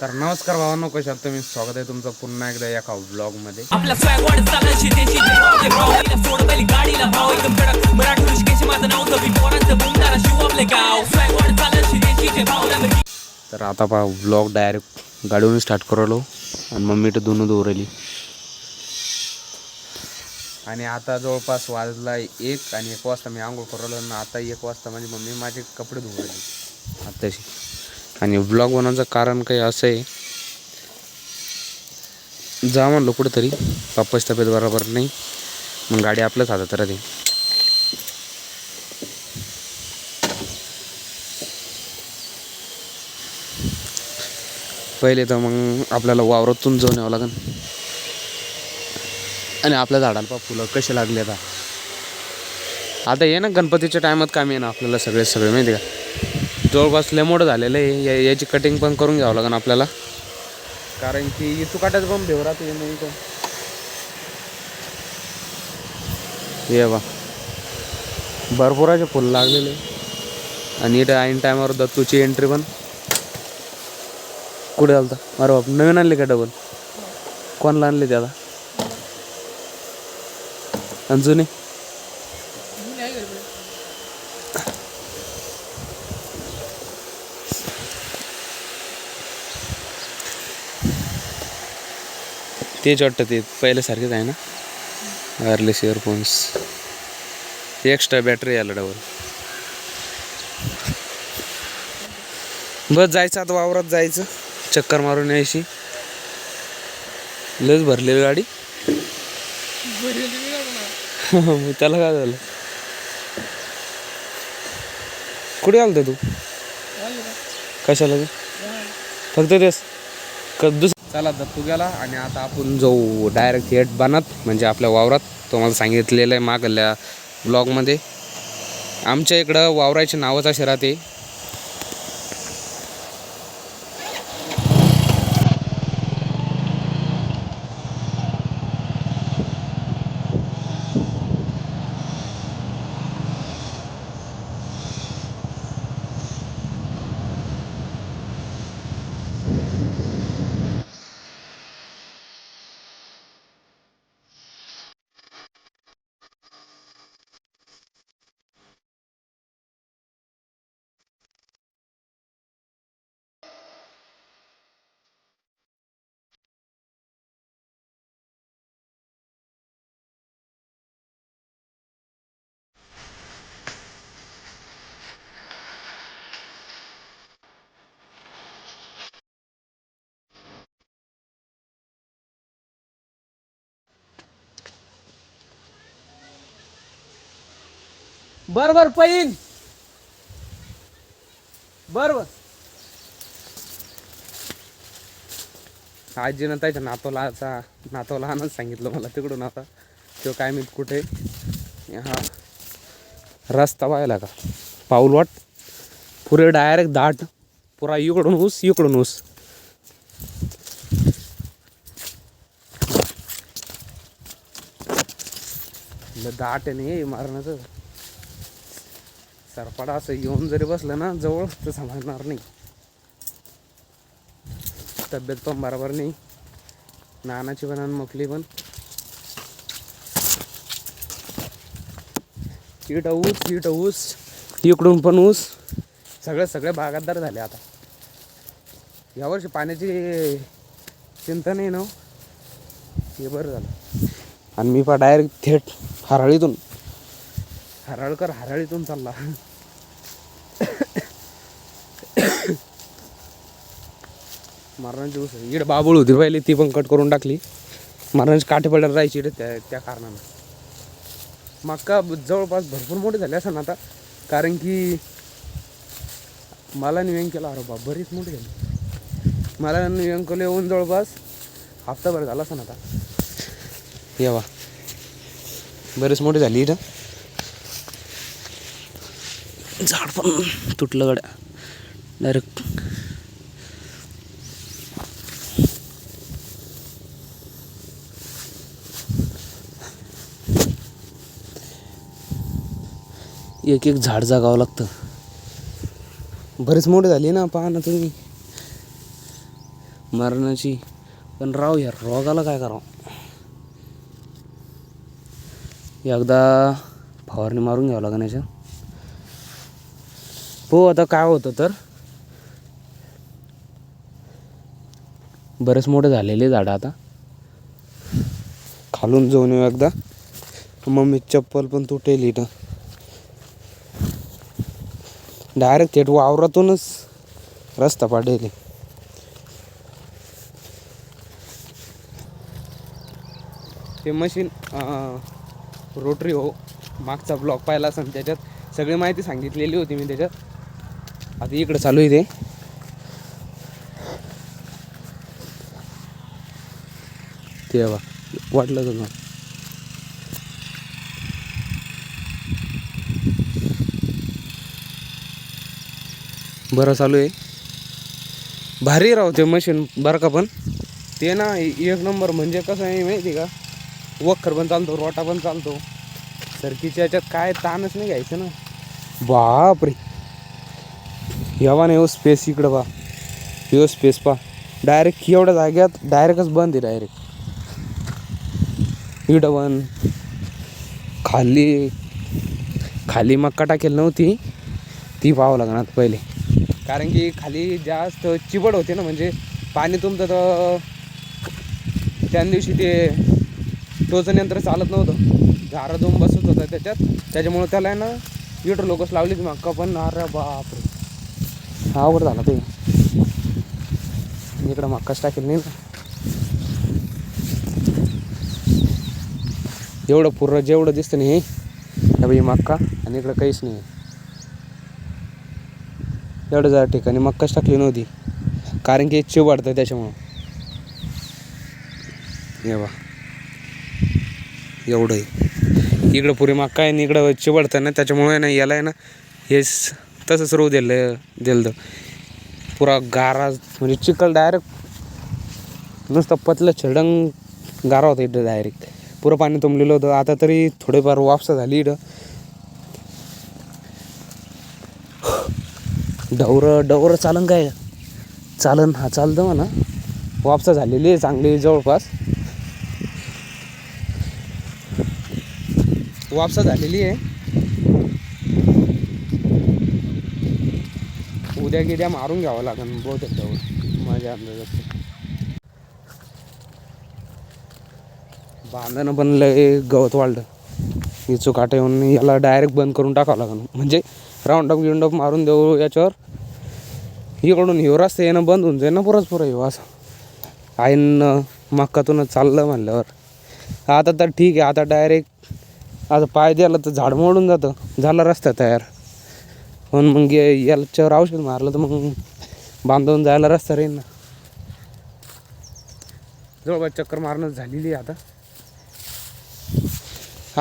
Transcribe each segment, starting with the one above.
तर नमस्कार भावांनो कशा आहात तुम्ही? स्वागत आहे तुमचं पुन्हा एकदा या ब्लॉगमध्ये तर आता पहा ब्लॉग डायरेक्ट गाडीवरून स्टार्ट करवलो आणि मम्मी तर दोन उरली आणि आता जवळपास वाजला एक आणि एक वाजता मी आंघोळ करवलो ना आता एक वाजता म्हणजे मम्मी माझे कपडे धुवले आत्ताशी आणि ब्लॉग बनवण्याचं कारण काही असं आहे. जा म्हणलो कुठेतरी. पप्पाची तब्येत बरोबर नाही. मग गाडी आपल्याच हातात राहते. पहिले तर मग आपल्याला वावरातून जाऊन यावं लागेल. आणि आपल्या झाडाला पा फुलं कसे लागले आता. आता ये ना गणपतीच्या टायमात काम आहे ना आपल्याला सगळे सगळे माहिती का? जवळपास लय मोठं झालेलं आहे. या याची कटिंग पण करून घ्यावं लागेल आपल्याला. कारण की इथू काटायचं पण भेव राहतो नाही का ये बा भरपुराचे फुलं लागलेले आणि इथं ऐन टायमावर दत्तूची एंट्री पण. कुठे चालता अरे बाप नवीन आणले का डबल कोणाला आणले त्याला आणि जुने तेच वाटतं ते पहिल्यासारखेच आहे ना? वायरलेस इयरफोन्स एक्स्ट्रा बॅटरी आला डबल बस जायचं आता वावरात जायचं. चक्कर मारून यायची. लस भरलेली गाडी. मग त्याला काय झालं? कुठे आलते तू? कशाला ग? फक्त तेच. क दुस चला दत्तू गेला आणि आता आपण जाऊ डायरेक्ट थेट बनत म्हणजे आपल्या वावरात तुम्हाला सांगितलेलं आहे मागल्या ब्लॉगमध्ये आमच्या इकडं वावराची नावच अशी राहते बर बर पैन. बर बर आजीनं त्याच्या नातोलाचा नातो लहानच सांगितलं मला तिकडून आता. तो काय मी कुठे? हा. रस्ता व्हायला का? पाऊल वाट पुरे डायरेक्ट दाट. पुरा इकडून ऊस इकडून ऊस. दाट नाही मारण्याचं. सरपाडा असं येऊन जरी बसलं ना जवळ तर समजणार नाही. तब्येत पण बरोबर नाही. नानाची पण आणि मकली पण. इट ऊस इट ऊस इकडून पण ऊस. सगळे सगळे बागातदार झाले आता. यावर्षी पाण्याची चिंता नाही ना हो. हे. बरं झालं. आणि मी पा डायरेक्ट थेट हराळीतून हराळकर हराळीतून चालला. मारणाची दिवस इकडे बाबूळ होती पहिले ती पण कट करून टाकली. मारणाची काठी पडायला राहायची इकडे त्या त्या कारणानं. मक्का जवळपास भरपूर मोठे झाले असं आता कारण की मला निवेंग केला अरे बा बरीच मोठी झाली. मला निवेंग केलं येऊन जवळपास हप्ताभर झाला असं आता. येवा. बरीच मोठी झाली इथं झाड पण तुटलं गड्या. डायरेक्ट एक एक झाड जागावं लागतं. बरेच मोठे झाले ना पहा ना तुम्ही. मरणाची. पण राव या रोगाला काय करावं? एकदा फवारणी मारून घ्यावं लागेल याच्या हो आता काय होतं तर? बरेच मोठे झालेले झाडं आता. खालून जाऊन येऊ एकदा. मम्मी चप्पल पण तुटेल इथं. डायरेक्ट थेट वावरातूनच रस्ता पाडेल. ते मशीन रोटरी हो मागचा ब्लॉक पाहिला असं त्याच्यात. सगळी माहिती सांगितलेली होती मी त्याच्यात. आता इकडं चालू आहे ते. तेव्हा वाटलं तुला बरं चालू आहे. भारी राव ते मशीन बरं का पण. ते ना एक नंबर म्हणजे कसं आहे माहिती आहे का? वखर पण चालतो रोटा पण चालतो. सरकीच्या याच्यात काय ताणच नाही घ्यायचं ना. बापरे. यावा नाही हो स्पेस इकडं पा हो स्पेस पा डायरेक्ट एवढ्या जाग्यात डायरेक्टच बंद आहे डायरेक्ट इकडं बंद खाली खाली मक्का टाकेल नव्हती. ती पाहावं लागणार पहिले. कारण की खाली जास्त चिबड होते ना म्हणजे पाणी तुमचं तर त्या दिवशी ते टोचन यंत्र चालत नव्हतं. झारा दोन बसत होता त्याच्यात. त्याच्यामुळे त्याला आहे ना इकडं लोकच लावलीच मक्का पण. अरे बापरे. आवड झाला ते. इकडं मक्काच टाकेल नाही. एवढं पुरं जेवढं दिसतं नाही हे बाई मक्का आणि इकडं काहीच नाही. एवढं जरा ठिकाणी मक्काच टाकली नव्हती. कारण की चिव वाढतं त्याच्यामुळं. हे बा एवढं आहे. इकडं पुरी मक्का आहे आणि इकडं चिवडतं ना त्याच्यामुळे आहे ना याला आहे ना हेच तसंच रोव दिलं दिलं पुरा गारा म्हणजे चिखल डायरेक्ट नुसतं पतलं छडंग गारा होता इथं डायरेक्ट पुरं पाणी तुंबलेलं होतं. आता तरी थोडेफार वापसा झाली इथं. डवरं डवरं चालन काय? चालन हा चालतं म्हणा. वापसा झालेली आहे चांगली जवळपास. वापसा झालेली आहे. उद्या गिद्या मारून घ्यावं लागेल बहुत त्याच्यावर माझ्या अंदाजात. बांधणं पण लय गवत वाढलं. इचू काटा येऊन याला डायरेक्ट बंद करून टाकावं लागेल. म्हणजे राऊंड अप गिऊंड अप मारून देऊ याच्यावर. इकडून ह्यो रस्ता येणं बंद होऊन जाईन ना पुरंच पुरं हिव असं. आईनं मक्कातूनच चाललं म्हणल्यावर. आता तर ठीक आहे आता डायरेक्ट आता पाय द्यायला तर झाड मोडून जातं. झाला रस्ता तयार. पण मग याच्यावर औषध मारलं तर मग बांधून जायला रस्ता राहील ना. जवळपास चक्कर मारणं झालेली आहे आता.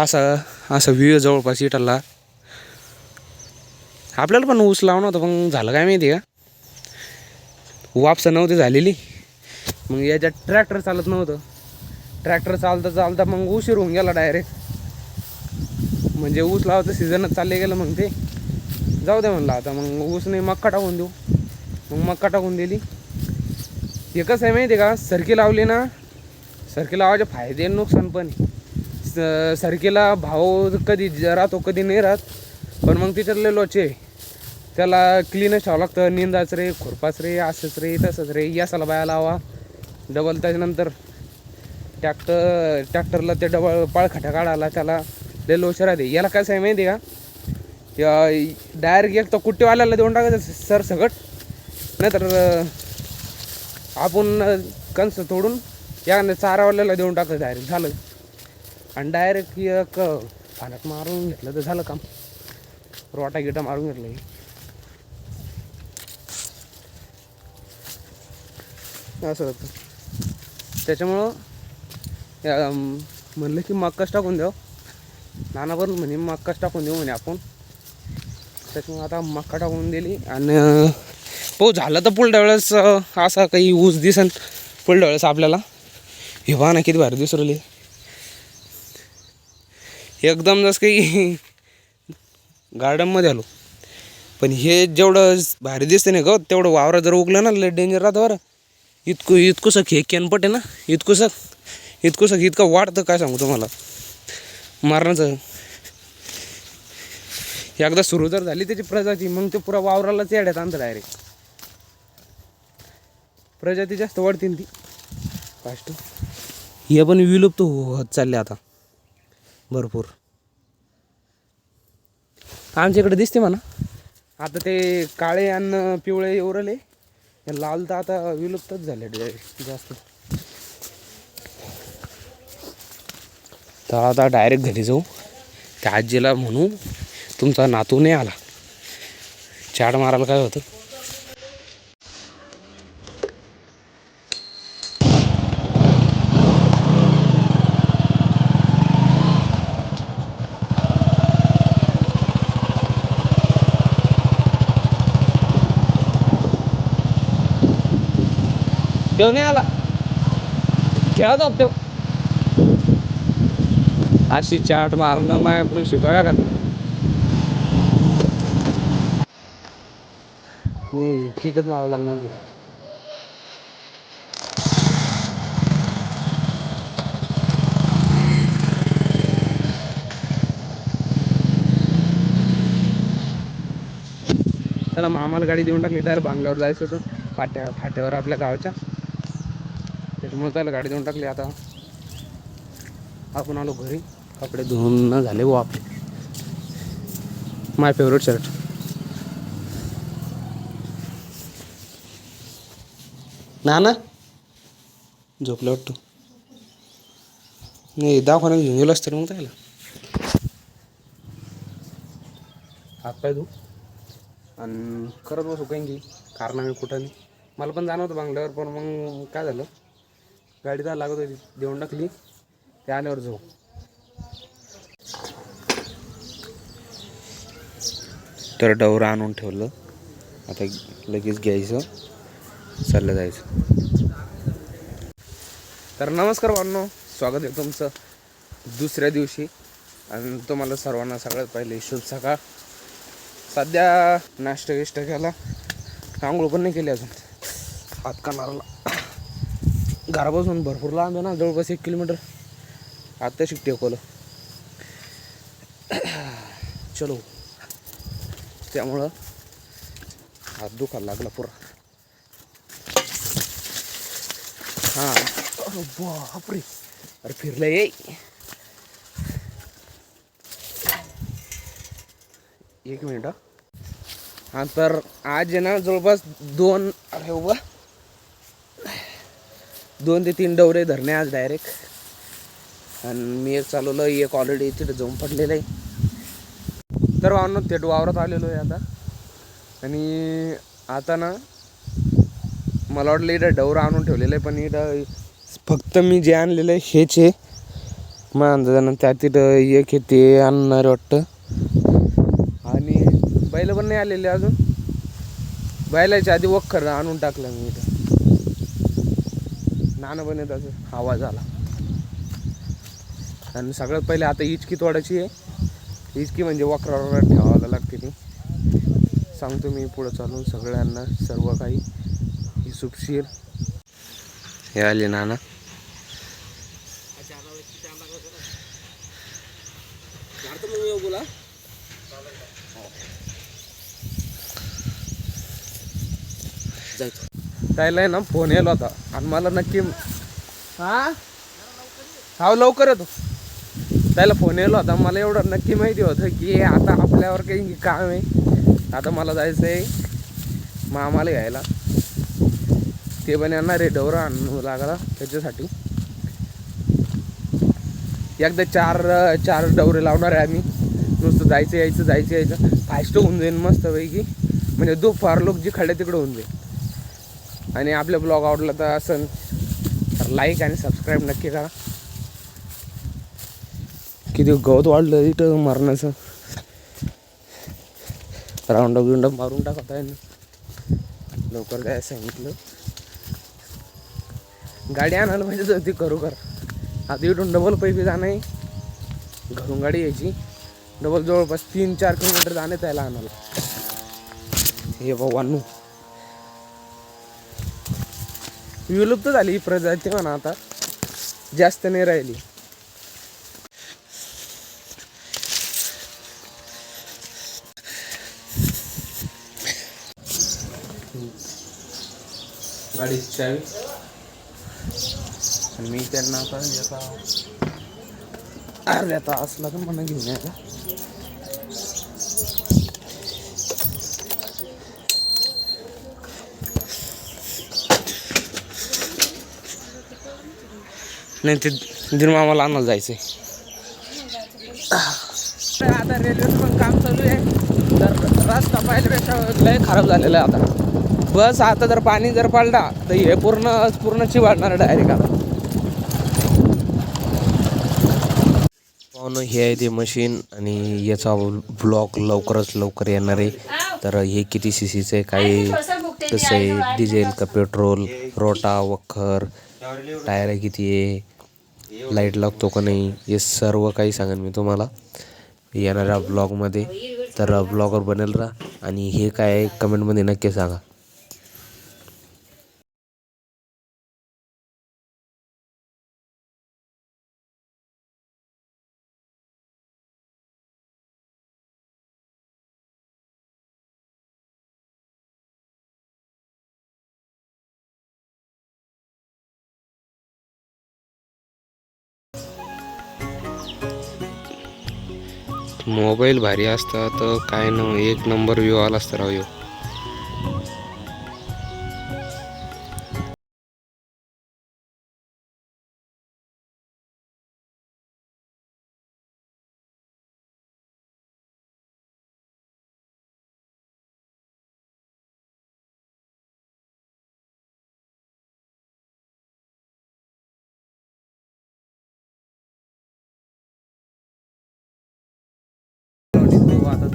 असा असा व्ह्यू आहे जवळपास इटाला. आपल्याला पण ऊस लावणं होतं पण झालं काय माहिती का? वापसा नव्हती झालेली. मग याच्यात ट्रॅक्टर चालत नव्हतं. ट्रॅक्टर चालता चालता मग उशीर होऊन गेला डायरेक्ट म्हणजे ऊस लावायचं सीझनच चालले गेलं मग ते. जाऊ दे म्हणलं आता मग ऊस नाही मक्का टाकून देऊ. मग मक्का टाकून दिली. हे कसं आहे माहिती आहे का सरकी लावली ना सरकी लावायचे फायदे नुकसान पण स- सरकीला भाव कधी राहतो कधी नाही राहत. पण मग तिच्यातले लोचे त्याला क्लीनच ठेवावं लागतं निंदाच रे खुरपाच रे असंच रे तसंच रे यासाला बाया लावा. डबल त्याच्यानंतर ट्रॅक्टर ट्रॅक्टरला ते डबल पाळखटा काढायला त्याला लय लोचे राहते. याला कसं आहे माहिती आहे का डायरेक्ट एक तर कुट्टीवाल्याला देऊन टाकायचं सर सगट नाहीतर आपण कंस तोडून याने चारावाल्याला देऊन टाकायचं डायरेक्ट झालं. आणि डायरेक्ट एक पाण्यात मारून घेतलं तर झालं काम. रोटा गिटा मारून घेतलं की. असं होतं. त्याच्यामुळं या, म्हणलं की मक्काच टाकून देऊ नाना पण म्हणे मक्काच टाकून देऊ म्हणे आपण. त्याच्यामुळे आता मका टाकून दिली. आणि हो झालं तर पुढल्या वेळेस असा काही ऊस दिसन पुढल्या वेळेस आपल्याला. हे पहा ना किती भारी दिसू राहिली एकदम जसं काही गार्डनमध्ये आलो. पण हे जेवढं भारी दिसते ना गं तेवढं वावरा जर उगलं ना लय डेंजर राहतं बरं. इतकं इतकुसं हे केनपट आहे ना इतकं सख इतकं वाढतं काय सांगू तुम्हाला. मारण्याचं एकदा सुरू जर झाली त्याची प्रजाती मग ते पुरा वावरालाच येड्यात आणतं डायरेक्ट प्रजाती जास्त वाढतील ती. फास्ट हे पण विलुप्त हो- होत चालले आता. भरपूर. आमच्या इकडे दिसते म्हणा. आता ते काळे अन्न पिवळे उरले लाल तर आता विलुप्तच झाले डायरेक्ट जास्त. तर आता डायरेक्ट घरी जाऊ. त्या आजीला म्हणू तुमचा नातू नाही आला. चाड मारायला काय होतं? देव नाही आला. खेळा जाऊ देव अशी चाट मारणं माय आपण शिकवूया का नाही ठीकच मारावं लागणार त्याला मामाला गाडी देऊन टाकली डायरेक्ट बांगल्यावर जायचं होतं फाट्या फाट्यावर आपल्या गावाच्या. त्याच्यामुळे त्याला गाडी देऊन टाकली आता. आपण आलो घरी कपडे धुवून झाले व आपले. माय फेवरेट शर्ट ना ना. झोपलं वाटतो नाही दवाखान्यात घेऊन गेलो असतं मग त्याला. हात पाय धू. आणि करत बसू काही की कारण आम्ही कुठं नाही. मला पण जाणं होतं बांगल्यावर पण मग काय झालं? गाडी तर लागत होती. देऊन टाकली. ते आल्यावर जाऊ. तर डवरा आणून ठेवलं. आता लगेच घ्यायचं. चाललं जायचं. तर नमस्कार भावनो स्वागत आहे तुमचं दुसऱ्या दिवशी. आणि तुम्हाला सर्वांना सगळ्यात पहिले शुभ सकाळ सध्या नाश्ता गिष्ट केला. आंघोळ पण नाही केली अजून. हात कानाला घरापासून भरपूर लांब आहे ना जवळपास एक किलोमीटर. आत्ता शिक टेकवलं. चलो. त्यामुळं हात दुखायला लागला पुरा हां अरे बापरे अरे फिरलं ये एक मिनिट हा. तर आज आहे ना जवळपास दोन अरे उभा दोन ते तीन डवरे धरणे आज डायरेक्ट आणि मी एक चालवलं एक ऑलरेडी तिथे जाऊन पडलेलं आहे तर वाहन थेट वावरात आलेलो आहे आता आणि आता ना मला वाटलं इथं डवरं आणून ठेवलेलं आहे पण इथं फक्त मी जे आणलेलं आहे हेच आहे. मग अंदाजानं त्या तिथं एक हे ते आणणार वाटतं. आणि बैल पण नाही आलेले अजून. बैलाच्या आधी वखर आणून टाकलं मी इथं. नाणं पण येत असं आवाज आला. आणि सगळ्यात पहिले आता इचकी तोडायची आहे. इचकी म्हणजे वखरावर ठेवायला लागते ती. सांगतो मी पुढं चालून सगळ्यांना सर्व काही. ही सुपशीर. हे आले नाना. त्याला आहे ना फोन येलो होता. आणि मला नक्की हा? हा लवकर येतो. त्याला फोन येलो होता. मला एवढं नक्की माहिती होतं की आता आपल्यावर काही काम आहे. आता मला जायचं आहे मामाला घ्यायला. ते पण आणणार आहे डवरा आणू लागला त्याच्यासाठी. एकदा चार चार डवरे लावणार आहे आम्ही. नुसतं जायचं यायचं जायचं यायचं. फास्ट होऊन जाईल मस्तपैकी. म्हणजे दुपार लोक जी खड्या तिकडे होऊन जाईल आणि आपल्या ब्लॉग आवडला तर असं तर लाईक आणि सबस्क्राईब नक्की करा. किती गवत वाढलं इथं मरणाचं. राऊंड अप बिऊंड मारून टाकत आहे ना. लवकर काय सांगितलं. गाडी आणायला पाहिजे तर ती करू कर. आता इथून डबल पैसे जाणं आहे. घरून गाडी यायची. डबल जवळपास तीन चार किलोमीटर जाणे त्याला आणायला. हे भावांनो विलुप्त झाली ही प्रजाती म्हणा आता. जास्त नाही राहिली. गाडीची चावी. मी त्यांना आता याचा अर्ध्या तास लागून मला घेऊन यायला. नाही ते दिनमामाला आम्हाला आणायला जायचंय. आता रेल्वेचं पण काम चालू आहे. तर रस्ता पाहिल्यापेक्षा लय खराब झालेला आहे आता. बस आता जर पाणी जर पाडला तर हे पूर्ण पूर्ण चिवाडणार डायरेक्ट आता. हे आहे ते मशीन आणि याचा ब्लॉक लवकरच लवकर येणार आहे. तर हे किती सी सीचं आहे काय कसं आहे डिझेल का पेट्रोल रोटा वखर टायर किती आहे लाइट लागतो का नाही हे सर्व काही सांगेन मी तुम्हाला. येणाऱ्या ब्लॉगमध्ये तर ब्लॉगर बनेल राहा आणि हे काय आहे कमेंटमध्ये नक्की सांगा. मोबाईल भारी असता तर काय न एक नंबर व्यू आला असता राव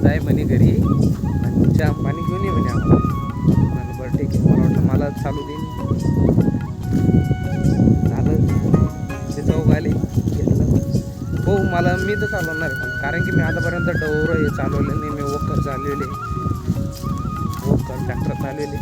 जाय म्हणे घरी. आणि चहा पाणी घेऊन ये म्हणे आपण. म्हणलं बरं ठीक आहे. मला वाटलं मला चालू देईन. झालं. ते चौक आले घेतलं हो मला मी तर चालवणार आहे. पण कारण की मी आतापर्यंत डोर हे चालवले नाही. मी वोकर चालवले. वोकर ट्रॅक्टर चालवले.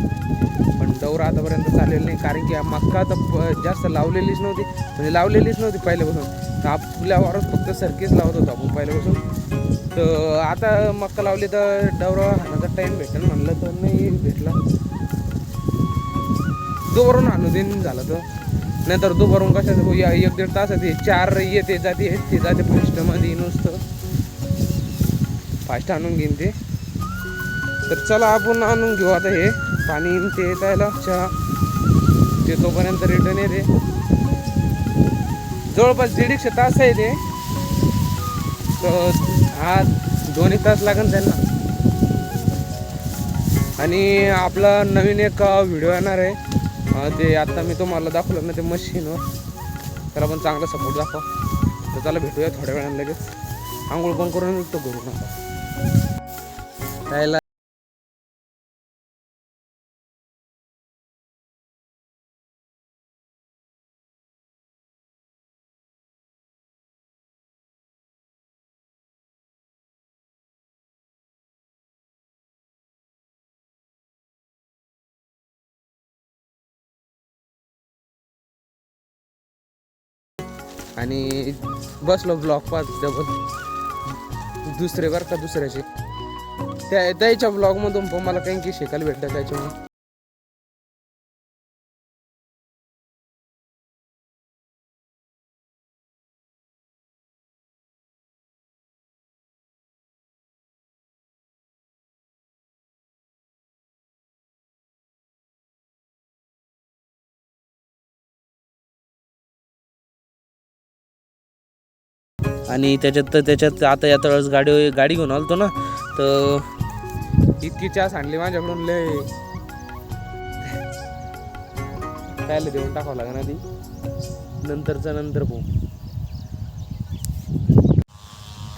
पण डोर आतापर्यंत चालवले नाही. कारण की मक्का तर जास्त लावलेलीच नव्हती. म्हणजे लावलेलीच नव्हती पहिल्यापासून. तर आपल्यावरच फक्त सरकीच लावत होतो आपण पहिल्यापासून. तर आता मक्का लावली तर डवरा हाणाचा टाइम भेटेल म्हणलं तर नाही भेटला. दुपारून हाणू देईन झालं तर. नाहीतर दुपारून कशाचं या एक दीड तासात येते चार येते जाते ते जाते फास्टमध्ये नुसतं. फास्ट आणून घेईन ते. तर चला आपण आणून घेऊ आता हे. पाणी येईन ते त्याला चहा. ते तोपर्यंत रिटर्न येते. जवळपास दीड एकशे तास आहे ते. हा दोन एक तास लागेल त्यांना. आणि आपला नवीन एक व्हिडिओ येणार आहे. ते आता मी तुम्हाला दाखवलं ना ते मशीनवर त्याला पण चांगला सपोर्ट दाखवा. तर त्याला भेटूया थोड्या वेळानं लगेच. आंघोळ पण करून निघतो घरून आता. आणि बसलो ब्लॉग पाच डबल दुसरे बरं का दुसऱ्याचे. त्या त्याच्या ब्लॉगमधून पण मला काही काही शिकायला भेटतं त्याच्यामुळे. आणि त्याच्यात तर त्याच्यात आता या तळस गाडी गाडी घेऊन आलतो ना तर इतकी चहा सांडली माझ्याकडून लय. त्याला देऊन टाकावं लागेल आधी. नंतरचं नंतर भाऊ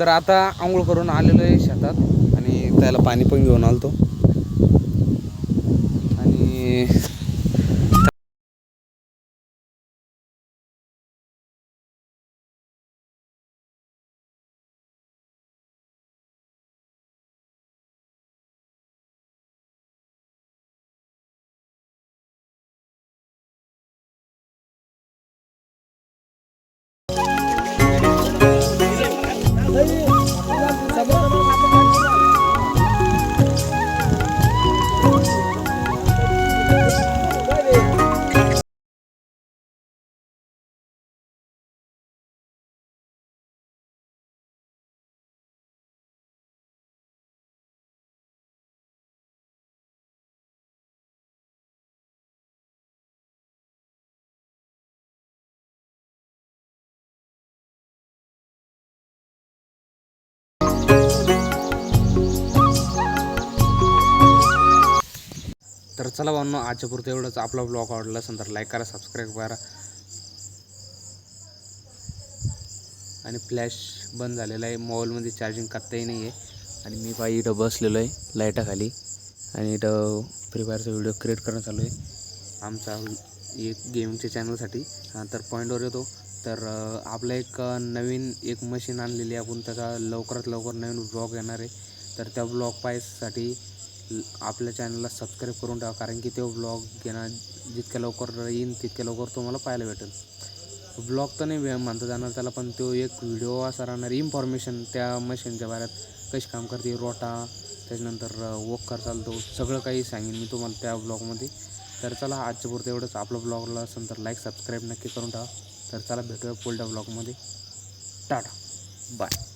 तर आता आंघोळ करून आलेलो आहे शेतात आणि त्याला पाणी पण घेऊन आलतो. आणि तर चला भावनो आजच्या पुरतं एवढंच. आपला ब्लॉग आवडला असेल तर लाईक करा सबस्क्राईब करा. आणि फ्लॅश बंद झालेला आहे. मोबाईलमध्ये चार्जिंग करताही नाही आहे आणि मी पाहिजे इथं बसलेलो आहे लाईटाखाली. आणि इथं फ्री फायरचा व्हिडिओ क्रिएट करणं चालू आहे. आमचा एक गेमिंगच्या चॅनलसाठी हा, तर पॉईंटवर येतो. तर आपलं एक नवीन एक मशीन आणलेली आहे. आपण त्याचा लवकरात लवकर नवीन ब्लॉग येणार आहे. तर त्या ब्लॉग पाहायसाठी आपल्या चॅनलला सबस्क्राईब करून ठेवा. कारण की तो ब्लॉग घेणार जितक्या लवकर येईन तितक्या लवकर तुम्हाला पाहायला भेटेल. ब्लॉग तर नाही मानता म्हणता जाणार त्याला पण तो एक व्हिडिओ असा राहणार. इन्फॉर्मेशन त्या मशीनच्या बाहेर कशी काम करते रोटा त्याच्यानंतर वॉकर चालतो सगळं काही सांगेन मी तुम्हाला त्या ब्लॉगमध्ये तर चला आजच्या पुरतं एवढंच. आपलं ब्लॉगला असेल तर लाईक सबस्क्राईब नक्की करून ठेवा. तर चला भेटूया पुढल्या ब्लॉगमध्ये टाटा. बाय